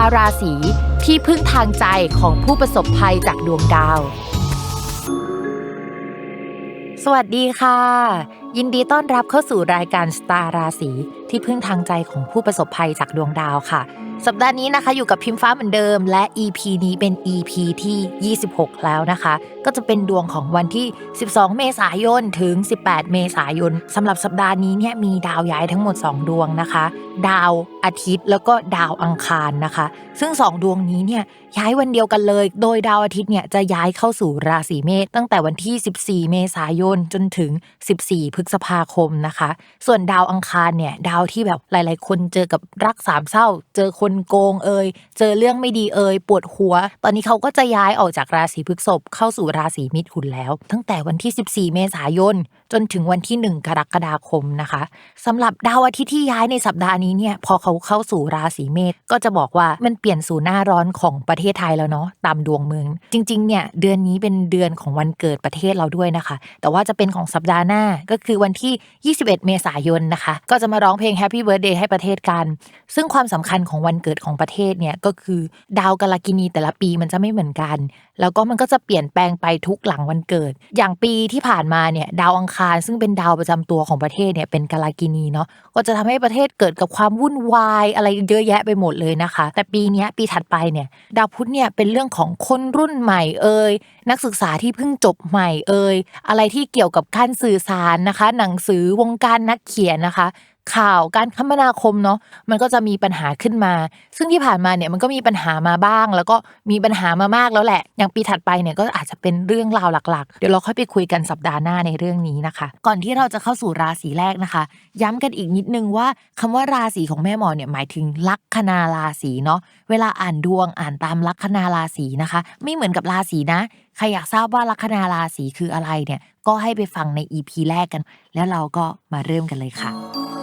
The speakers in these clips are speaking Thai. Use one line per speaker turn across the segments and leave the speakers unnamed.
าราศีที่พึ่งทางใจของผู้ประสบภัยจากดวงดาว สวัสดีค่ะ ยินดีต้อนรับเข้าสู่รายการสตาราศีที่พึ่งทางใจของผู้ประสบภัยจากดวงดาวค่ะ สัปดาห์นี้นะคะอยู่กับพิมฟ้าเหมือนเดิม และ EP นี้เป็น EP ที่ 26 แล้วนะคะ ก็จะเป็นดวงของวันที่ 12 เมษายนถึง 18 เมษายนสำหรับสัปดาห์นี้เนี่ยมีดาวย้ายทั้งหมด 2 ดวงนะคะ ดาวอาทิตย์แล้วก็ดาวอังคารนะคะ ซึ่ง 2 ดวงนี้เนี่ยย้ายวันเดียวกันเลย โดยดาวอาทิตย์เนี่ยจะย้ายเข้าสู่ราศีเมษตั้งแต่วันที่ 14 เมษายนจนถึง 14 พฤษภาคมนะคะ ส่วนดาวอังคารเนี่ยดาวที่แบบหลาย ๆ คนเจอกับรักสามเศร้าเจอคนโกงเอ่ยเจอเรื่องไม่ดีเอ่ยปวดหัว ตอนนี้เขาก็จะย้ายออกจากราศีพฤษภเข้าสู่ราศีมิถุนแล้ว ตั้งแต่วันที่ 14 เมษายน จนถึงวันที่ 1 กรกฎาคมนะคะสำหรับดาวอาทิตย์ที่ย้ายในสัปดาห์นี้เนี่ยพอเขาเข้าสู่ราศีเมษก็จะบอกว่ามันเปลี่ยนสู่หน้าร้อนของประเทศไทยแล้วเนาะตามดวงเมืองจริงๆเนี่ยเดือนนี้เป็นเดือนของวันเกิดประเทศเราด้วยนะคะ แต่ว่าจะเป็นของสัปดาห์หน้าก็คือวันที่ 21 เมษายนนะคะ ก็จะมาร้องเพลง Happy Birthday ให้ประเทศกัน ซึ่งความสำคัญของวันเกิดของประเทศเนี่ยก็คือดาวกาลกินีแต่ละปีมันจะไม่เหมือนกัน แล้วก็มันก็จะเปลี่ยนแปลงไปทุกหลังวันเกิด อย่างปีที่ผ่านมาเนี่ยดาวอังคาร ซึ่งเป็นดาวประจำตัวของประเทศเนี่ยเป็นกาลกินีเนาะก็จะทำให้ประเทศเกิดกับความวุ่นวายอะไรเยอะแยะไปหมดเลยนะคะ แต่ปีนี้ปีถัดไปเนี่ยดาวพุธเนี่ยเป็นเรื่องของคนรุ่นใหม่เอ่ยนักศึกษาที่เพิ่งจบใหม่เอ่ยอะไรที่เกี่ยวกับการสื่อสารนะคะ หนังสือวงการนักเขียนนะคะ ข่าวการคมนาคมเนาะมันก็จะมีปัญหาขึ้นมา ซึ่งที่ผ่านมาเนี่ยมันก็มีปัญหามาบ้าง แล้วก็มีปัญหามามากแล้วแหละ อย่างปีถัดไปเนี่ยก็อาจจะเป็นเรื่องราวหลักๆ เดี๋ยวเราค่อยไปคุยกันสัปดาห์หน้าในเรื่องนี้นะคะ ก่อนที่เราจะเข้าสู่ราศีแรกนะคะ ย้ำกันอีกนิดนึงว่าคำว่าราศีของแม่หมอเนี่ยหมายถึงลัคนาราศีเนาะเวลาอ่านดวงอ่านตามลัคนาราศีนะคะ ไม่เหมือนกับราศีนะใครอยากทราบว่าลัคนาราศีคืออะไรเนี่ยก็ให้ไปฟังใน EP แรกกัน แล้วเราก็มาเริ่มกันเลยค่ะ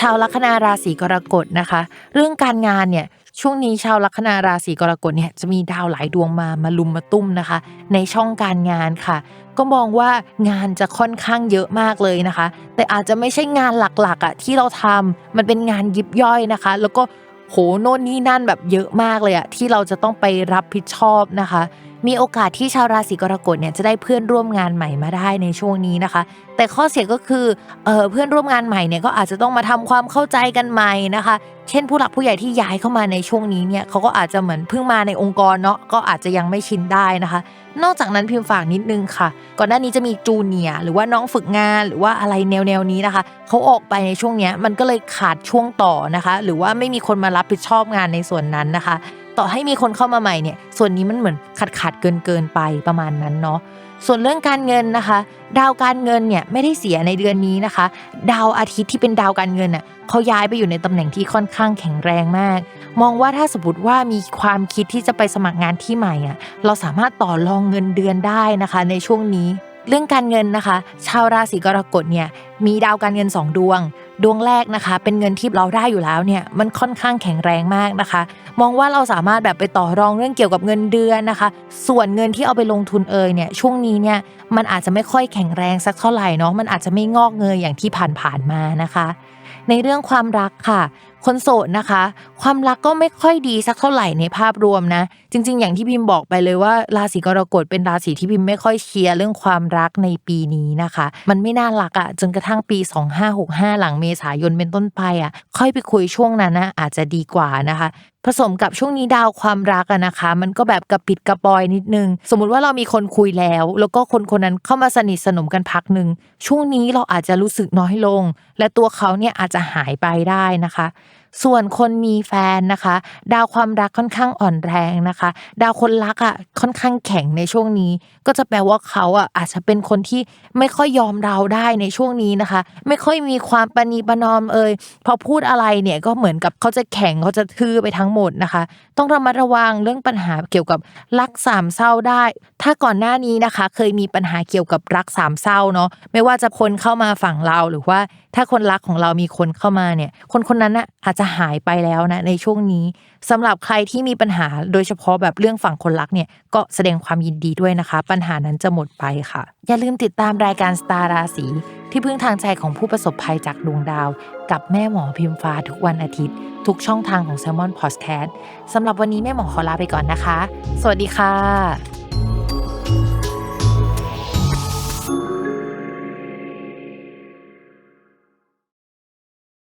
ชาวลัคนาราศีกรกฎนะคะ เรื่องการงานเนี่ยช่วงนี้ชาวลัคนาราศีกรกฎเนี่ยจะมีดาวหลายดวงมามาลุมมาตุ้มนะคะ ในช่องการงานค่ะ ก็มองว่างานจะค่อนข้างเยอะมากเลยนะคะ แต่อาจจะไม่ใช่งานหลักๆอะที่เราทำมันเป็นงานยิบย่อยนะคะ แล้วก็โหโน่นนี่นั่นแบบเยอะมากเลยอะที่เราจะต้องไปรับผิดชอบนะคะ มีโอกาสที่ชาวราศีกรกฎเนี่ยจะได้เพื่อนร่วมงานใหม่มาได้ในช่วงนี้นะคะ แต่ข้อเสียก็คือเออเพื่อนร่วมงานใหม่เนี่ยก็อาจจะต้องมาทำความเข้าใจกันใหม่นะคะ เช่นผู้หลักผู้ใหญ่ที่ย้ายเข้ามาในช่วงนี้เนี่ยเขาก็อาจจะเหมือนเพิ่งมาในองค์กรเนาะก็อาจจะยังไม่ชินได้นะคะ นอกจากนั้นพิมพ์ฝากนิดนึงค่ะ ก่อนหน้านี้จะมีจูเนียหรือว่าน้องฝึกงานหรือว่าอะไรแนวแนวนี้นะคะเขาออกไปในช่วงเนี้ยมันก็เลยขาดช่วงต่อนะคะ หรือว่าไม่มีคนมารับผิดชอบงานในส่วนนั้นนะคะ ต่อให้มีคนเข้ามาใหม่เนี่ย ส่วนนี้มันเหมือนขาดขาดเกินเกินไปประมาณนั้นเนาะส่วนเรื่องการเงินนะคะ ดาวการเงินเนี่ยไม่ได้เสียในเดือนนี้นะคะ ดาวอาทิตย์ที่เป็นดาวการเงินน่ะเขาย้ายไปอยู่ในตำแหน่งที่ค่อนข้างแข็งแรงมาก มองว่าถ้าสมมติว่ามีความคิดที่จะไปสมัครงานที่ใหม่อะเราสามารถต่อรองเงินเดือนได้นะคะ ในช่วงนี้ เรื่องการเงินนะคะ ชาวราศีกรกฎเนี่ยมีดาวการเงิน 2 ดวง ดวงแรกนะคะ เป็นเงินที่เราได้อยู่แล้วเนี่ยมันค่อนข้างแข็งแรงมากนะคะ มองว่าเราสามารถแบบไปต่อรองเรื่องเกี่ยวกับเงินเดือนนะคะ ส่วนเงินที่เอาไปลงทุนเอยเนี่ยช่วงนี้เนี่ยมันอาจจะไม่ค่อยแข็งแรงสักเท่าไหร่เนาะมันอาจจะไม่งอกเงยอย่างที่ผ่านๆมานะคะ ในเรื่องความรักค่ะ คนโสดนะคะ ความรักก็ไม่ค่อยดีสักเท่าไหร่ในภาพรวมนะ จริง ๆ อย่างที่พิมพ์บอกไปเลยว่า ราศีกรกฎเป็นราศีที่พิมพ์ไม่ค่อยเชียร์เรื่องความรักในปีนี้นะคะ มันไม่น่ารักอะ่ะจนกระทั่งปี 2565 หลังเมษายนเป็นต้นไปอะ่ะ ค่อยไปคุยช่วงนั้นนะอาจจะดีกว่านะคะผสมกับช่วงนี้ดาวความรักอะนะคะ มันก็แบบกระปิดกระปอยนิดนึง สมมุติว่าเรามีคนคุยแล้ว แล้วก็คนคนนั้นเข้ามาสนิทสนมกันพักหนึ่งช่วงนี้เราอาจจะรู้สึกน้อยลง และตัวเขาเนี่ยอาจจะหายไปได้นะคะ ส่วนคนมีแฟนนะคะ ดาวความรักค่อนข้างอ่อนแรงนะคะ ดาวคนรักอะค่อนข้างแข็งในช่วงนี้ ก็จะแปลว่าเขาอะอาจจะเป็นคนที่ไม่ค่อยยอมเราได้ในช่วงนี้นะคะ ไม่ค่อยมีความปณีประนอมเอ่ยพอพูดอะไรเนี่ยก็เหมือนกับเขาจะแข็งเขาจะทื่อไปทั้งหมดนะคะ ต้องระมัดระวังเรื่องปัญหาเกี่ยวกับรักสามเศร้าได้ ถ้าก่อนหน้านี้นะคะ เคยมีปัญหาเกี่ยวกับรักสามเศร้าเนาะไม่ว่าจะคนเข้ามาฝั่งเราหรือว่า ถ้าคนรักของเรามีคนเข้ามาเนี่ย คนคนนั้นน่ะอาจจะหายไปแล้วนะในช่วงนี้สำหรับใครที่มีปัญหาโดยเฉพาะแบบเรื่องฝั่งคนรักเนี่ยก็แสดงความยินดีด้วยนะคะ ปัญหานั้นจะหมดไปค่ะ อย่าลืมติดตามรายการสตาร์ราศีที่พึ่งทางใจของผู้ประสบภัยจากดวงดาว กับแม่หมอพิมฟ้าทุกวันอาทิตย์ ทุกช่องทางของ s ซ l m o n Podcast สำหรับวันนี้แม่หมอขอลาไปก่อนนะคะ สวัสดีค่ะ